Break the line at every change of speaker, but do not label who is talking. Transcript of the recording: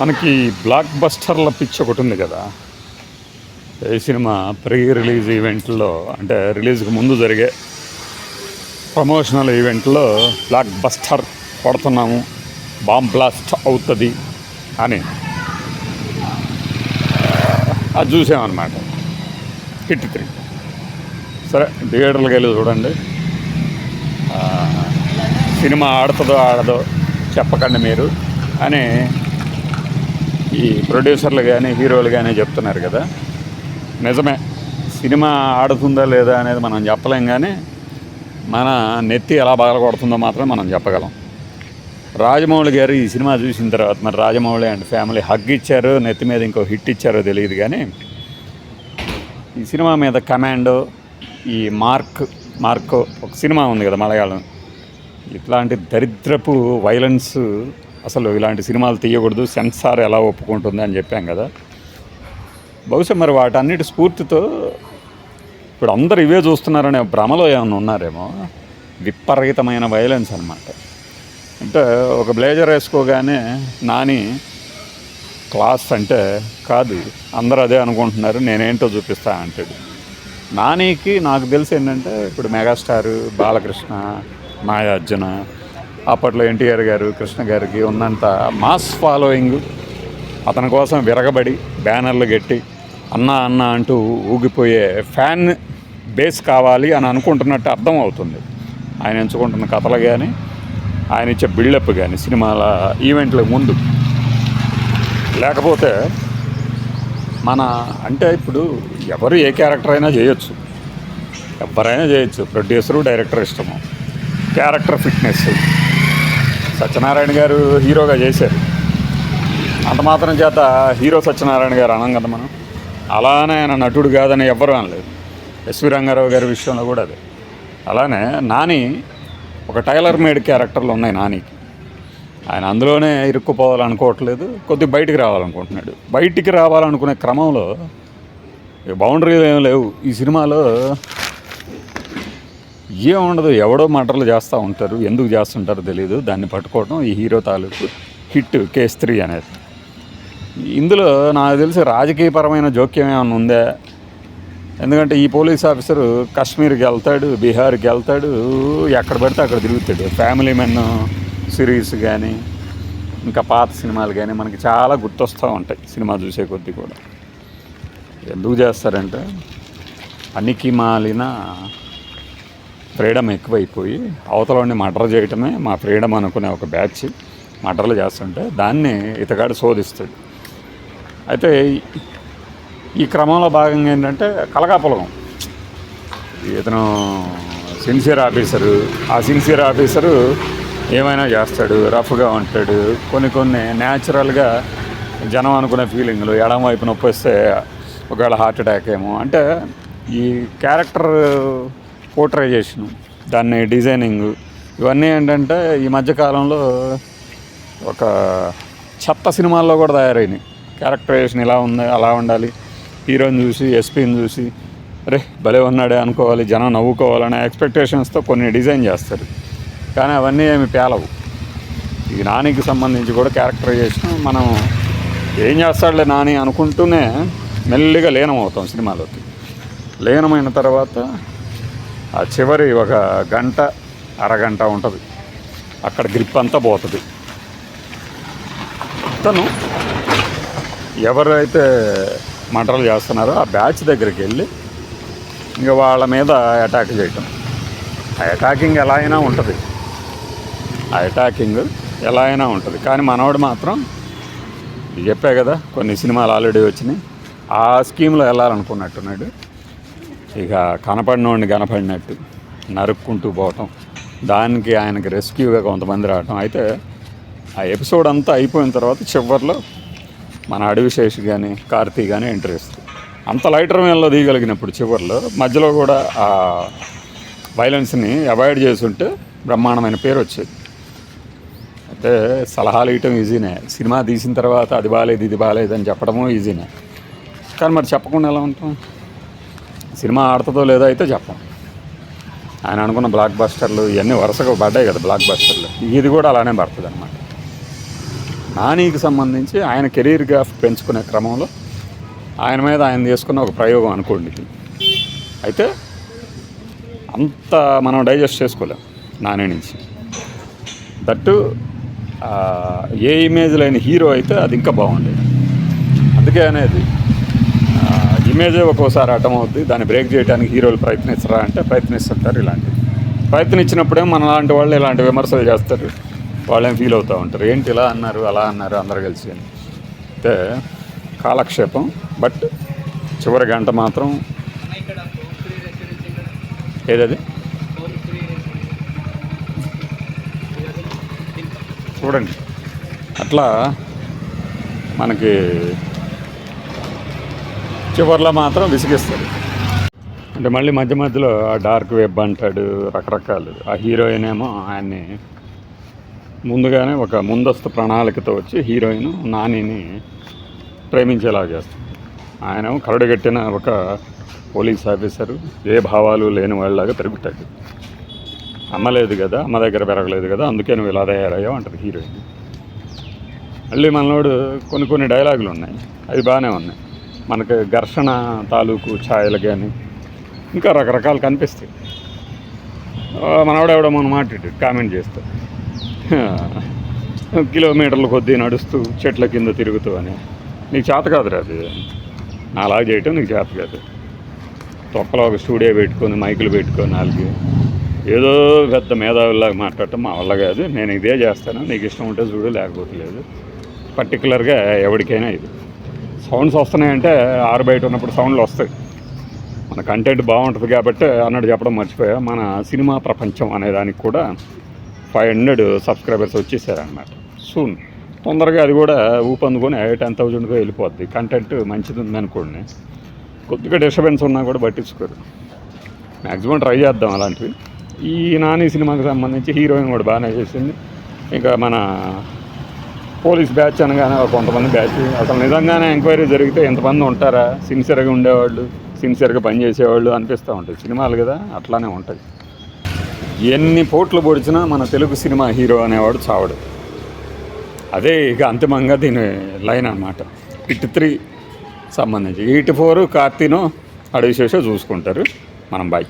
మనకి black బస్టర్ల pitch ఒకటి ఉంది కదా. ఏ సినిమా ప్రీ రిలీజ్ ఈవెంట్లో అంటే రిలీజ్కి ముందు జరిగే ప్రమోషనల్ ఈవెంట్లో బ్లాక్ బస్టర్ కొడుతున్నాము బాంబ్ బ్లాస్ట్ అవుతుంది అని. అది చూసామన్నమాట. Hit three. సరే థియేటర్లకు వెళ్ళి చూడండి. సినిమా ఆడుతుందో ఆడదో చెప్పకండి మీరు అని ఈ ప్రొడ్యూసర్లు కానీ హీరోలు కానీ చెప్తున్నారు కదా. నిజమే. సినిమా ఆడుతుందా లేదా అనేది మనం చెప్పలేం కానీ మన నెత్తి ఎలా బాగా కొడుతుందో మాత్రం మనం చెప్పగలం. రాజమౌళి గారు ఈ సినిమా చూసిన తర్వాత మరి రాజమౌళి అండ్ ఫ్యామిలీ హగ్ ఇచ్చారు నెత్తి మీద ఇంకో హిట్ ఇచ్చారో తెలియదు కానీ ఈ సినిమా మీద కమాండో ఈ మార్క్ మార్కో ఒక సినిమా ఉంది కదా మలయాళం. ఇట్లాంటి దరిద్రపు వైలెన్స్ అసలు ఇలాంటి సినిమాలు తీయకూడదు సెన్సార్ ఎలా ఒప్పుకుంటుంది అని చెప్పాం కదా. బహుశా మరి వాటన్నిటి స్ఫూర్తితో ఇప్పుడు అందరు ఇవే చూస్తున్నారనే భ్రమలో ఏమైనా ఉన్నారేమో? విపరీతమైన వైలెన్స్ అనమాట అంటే ఒక బ్లేజర్ వేసుకోగానే నాని క్లాస్ అంటే కాదు అందరూ అదే అనుకుంటున్నారు నేనేంటో చూపిస్తా అంటాడు. నానికి నాకు తెలిసి ఏంటంటే ఇప్పుడు మెగాస్టార్ బాలకృష్ణ మాయార్జున అప్పట్లో ఎన్టీఆర్ గారు కృష్ణ గారికి ఉన్నంత మాస్ ఫాలోయింగ్ అతని కోసం విరగబడి బ్యానర్లు గట్టి అన్న అన్న అంటూ ఊగిపోయే ఫ్యాన్ బేస్ కావాలి అని అనుకుంటున్నట్టు అర్థం అవుతుంది. ఆయన ఎంచుకుంటున్న కథలు కానీ ఆయన ఇచ్చే బిల్డప్ కానీ సినిమాల ఈవెంట్లకు ముందు. లేకపోతే మన అంటే ఇప్పుడు ఎవరు ఏ క్యారెక్టర్ అయినా చేయొచ్చు. ఎవరైనా చేయొచ్చు. ప్రొడ్యూసరు డైరెక్టర్ ఇష్టము. Character fitness. సత్యనారాయణ గారు హీరోగా చేశారు. అంత మాత్రం చేత హీరో సత్యనారాయణ గారు అనం కదా మనం. అలానే ఆయన నటుడు కాదని ఎవ్వరూ అనలేదు. ఎస్వి రంగారావు గారి విషయంలో కూడా అదే. అలానే నాని ఒక టైలర్ మేడ్ క్యారెక్టర్లు ఉన్నాయి నానికి. ఆయన అందులోనే ఇరుక్కుపోవాలనుకోవట్లేదు. కొద్ది బయటికి రావాలనుకుంటున్నాడు. బయటికి రావాలనుకునే క్రమంలో బౌండరీలు ఏం లేవు. ఈ సినిమాలో ఏముండదు ఎవడో మటర్లు చేస్తూ ఉంటారు. ఎందుకు చేస్తుంటారో తెలియదు దాన్ని పట్టుకోవడం ఈ హీరో తాలూకు హిట్ కేస్ త్రీ అనేది. ఇందులో నాకు తెలిసి రాజకీయపరమైన జోక్యం ఏమైనా ఉందా? ఎందుకంటే ఈ పోలీస్ ఆఫీసరు కాశ్మీర్కి వెళ్తాడు బీహార్కి వెళ్తాడు ఎక్కడ పడితే అక్కడ తిరుగుతాడు. ఫ్యామిలీ మెన్ సిరీస్ కానీ ఇంకా పాత సినిమాలు కానీ మనకి చాలా గుర్తొస్తూ ఉంటాయి సినిమా చూసే కొద్దీ కూడా. ఎందుకు చేస్తారంటే పనికి మాలిన ఫ్రీడమ్ ఎక్కువైపోయి అవతలని మర్డర్ చేయటమే మా ఫ్రీడమ్ అనుకునే ఒక బ్యాచ్ మర్డర్లు చేస్తుంటే దాన్ని ఇతగాడు శోధిస్తాడు. అయితే ఈ- ఈ క్రమంలో భాగంగా ఏంటంటే కలగాపులగం. ఇతను సిన్సియర్ ఆఫీసరు. ఆ సిన్సియర్ ఆఫీసరు ఏమైనా చేస్తాడు రఫ్గా ఉంటాడు కొన్ని కొన్ని న్యాచురల్గా జనం అనుకునే ఫీలింగ్లు ఎడమ వైపు నొప్పి వస్తే ఒకవేళ హార్ట్ అటాక్ ఏమో. అంటే ఈ క్యారెక్టర్ పోర్ట్రైజేషన్ దాన్ని డిజైనింగ్. ఇవన్నీ ఏంటంటే ఈ మధ్యకాలంలో ఒక చెత్త సినిమాల్లో కూడా తయారైనాయి. క్యారెక్టరైజేషన్ ఇలా ఉంది అలా ఉండాలి. హీరోని చూసి ఎస్పీని చూసి అరే భలే ఉన్నాడే అనుకోవాలి జనం నవ్వుకోవాలనే ఎక్స్పెక్టేషన్స్తో కొన్ని డిజైన్ చేస్తారు. కానీ అవన్నీ ఏమి పేలవు. ఈ నానికి సంబంధించి కూడా క్యారెక్టరైజేషన్ మనం ఏం చేస్తాడులే నాని అనుకుంటూనే మెల్లిగా లీనం అవుతాం సినిమాలోకి. లీనమైన తర్వాత ఆ చివరి ఒక గంట అరగంట ఉంటుంది. అక్కడ గ్రిప్ అంతా పోతుంది. తను ఎవరైతే మంటలు చేస్తున్నారో ఆ బ్యాచ్ దగ్గరికి వెళ్ళి ఇంకా వాళ్ళ మీద అటాక్ చేయటం. ఆ అటాకింగ్ ఎలా అయినా ఉంటుంది. ఆ అటాకింగ్ ఎలా అయినా ఉంటుంది. కానీ మనవాడు మాత్రం చెప్పే కదా కొన్ని సినిమాలు ఆల్రెడీ వచ్చినాయి. ఆ స్కీమ్లో వెళ్ళాలనుకున్నట్టున్నాడు. ఇక కనపడినోడిని కనపడినట్టు నరుక్కుంటూ పోవటం. దానికి ఆయనకి రెస్క్యూగా కొంతమంది రావటం. అయితే ఆ ఎపిసోడ్ అంతా అయిపోయిన తర్వాత చివరిలో మన అడవిశేష్ కానీ కార్తీ కానీ ఎంట్రీ ఇస్తుంది అంత లైటర్ వేన్లో దిగలిగినప్పుడు చివరిలో మధ్యలో కూడా ఆ వైలెన్స్ని అవాయిడ్ చేస్తుంటే బ్రహ్మాండమైన పేరు వచ్చేది. అయితే సలహాలు ఇవ్వటం ఈజీనే. సినిమా తీసిన తర్వాత అది బాగాలేదు ఇది బాగాలేదు అని చెప్పడము ఈజీనే. కానీ మరి చెప్పకుండా ఎలా ఉంటాం? సినిమా ఆడుతుందో లేదో అయితే చెప్పం. ఆయన అనుకున్న బ్లాక్ బస్టర్లు ఇవన్నీ వరుసగా పడ్డాయి కదా బ్లాక్ బస్టర్లు ఇది కూడా అలానే పడుతుంది అనమాట నానికి సంబంధించి ఆయన కెరీర్ గ్రాఫ్ పెంచుకునే క్రమంలో ఆయన మీద ఆయన చేసుకున్న ఒక ప్రయోగం అనుకోండి అయితే అంత మనం డైజెస్ట్ చేసుకోలేం నాని నుంచి. దట్టు ఏ ఇమేజ్ లేని హీరో అయితే అది ఇంకా బాగుండేది. అందుకే అనేది ఇమేజే ఒక్కోసారి అటం అవుద్ది దాన్ని బ్రేక్ చేయడానికి హీరోలు ప్రయత్నిస్తారా అంటే ప్రయత్నిస్తుంటారు ఇలాంటివి. ప్రయత్నించినప్పుడే మన లాంటి వాళ్ళు ఇలాంటి విమర్శలు చేస్తారు. వాళ్ళేం ఫీల్ అవుతూ ఉంటారు. ఏంటి ఇలా అన్నారు అలా అన్నారు అందరు కలిసి అని. అయితే కాలక్షేపం. బట్ చివరి గంట మాత్రం ఏదది? చూడండి. అట్లా మనకి చివర్లో మాత్రం విసిగిస్తుంది అంటే మళ్ళీ మధ్య మధ్యలో ఆ డార్క్ వెబ్ అంటాడు రకరకాలు. ఆ హీరోయిన్ ఏమో ఆయన్ని ముందుగానే ఒక ముందస్తు ప్రణాళికతో వచ్చి హీరోయిన్ నానిని ప్రేమించేలా చేస్తుంది. ఆయన కరడుగట్టిన ఒక పోలీస్ ఆఫీసరు ఏ భావాలు లేని వాళ్ళలాగా తిరుగుతాడు. అమ్మ లేదు కదా అమ్మ దగ్గర పెరగలేదు కదా అందుకే నువ్వు ఇలా తయారయ్యావు అంటారు హీరోయిన్. మళ్ళీ మనలోడు కొన్ని కొన్ని డైలాగులు ఉన్నాయి. అవి బాగానే ఉన్నాయి. మనకు ఘర్షణ తాలూకు ఛాయలు కానీ ఇంకా రకరకాలు కనిపిస్తాయి. మనవాడెవడో మన మాట్లాడు కామెంట్ చేస్తా కిలోమీటర్ల కొద్దీ నడుస్తూ చెట్ల కింద తిరుగుతూ అని. నీకు చేత కాదురా అది. అలా చేయటం నీకు చేత కాదు. తొక్కలో ఒక స్టూడియో పెట్టుకొని మైకులు పెట్టుకొని నాలుగు. ఏదో పెద్ద మేధావుల్లాగా మాట్లాడటం మా వల్ల కాదు. నేను ఇదే చేస్తాను. నీకు ఇష్టం ఉంటే చూడు లేకపోతే లేదు. పర్టికులర్గా ఎవరికైనా ఇది. సౌండ్స్ వస్తున్నాయంటే ఆరు బయట ఉన్నప్పుడు సౌండ్లు వస్తాయి. మన కంటెంట్ బాగుంటుంది కాబట్టి అన్నట్టు చెప్పడం మర్చిపోయా. మన సినిమా ప్రపంచం అనే దానికి కూడా ఫైవ్ హండ్రెడ్ సబ్స్క్రైబర్స్ వచ్చేసారనమాట సూన్ తొందరగా అది కూడా ఊపందుకొని టెన్ థౌజండ్గా వెళ్ళిపోద్ది. కంటెంట్ మంచిది ఉందనుకోండి కొద్దిగా డిస్టర్బెన్స్ ఉన్నా కూడా పట్టించుకోరు. మ్యాక్సిమం ట్రై చేద్దాం అలాంటివి. ఈ నాని సినిమాకి సంబంధించి హీరోయిన్ కూడా బాగానే చేసింది. ఇంకా మన పోలీస్ బ్యాచ్ అనగానే కొంతమంది బ్యాచ్ అసలు నిజంగానే ఎంక్వైరీ జరిగితే ఎంతమంది ఉంటారా? సిన్సియర్గా ఉండేవాళ్ళు సిన్సియర్గా పనిచేసేవాళ్ళు అనిపిస్తూ ఉంటుంది సినిమాలు కదా అట్లానే ఉంటుంది ఎన్ని పోట్లు పొడిచినా మన తెలుగు సినిమా హీరో అనేవాడు చావడు. అదే ఇక అంతిమంగా దీని లైన్ అనమాట ఇట్ త్రీ సంబంధించి. ఇటు ఫోర్ కార్తీను అడవి శేషో చూసుకుంటారు. మనం బాయ్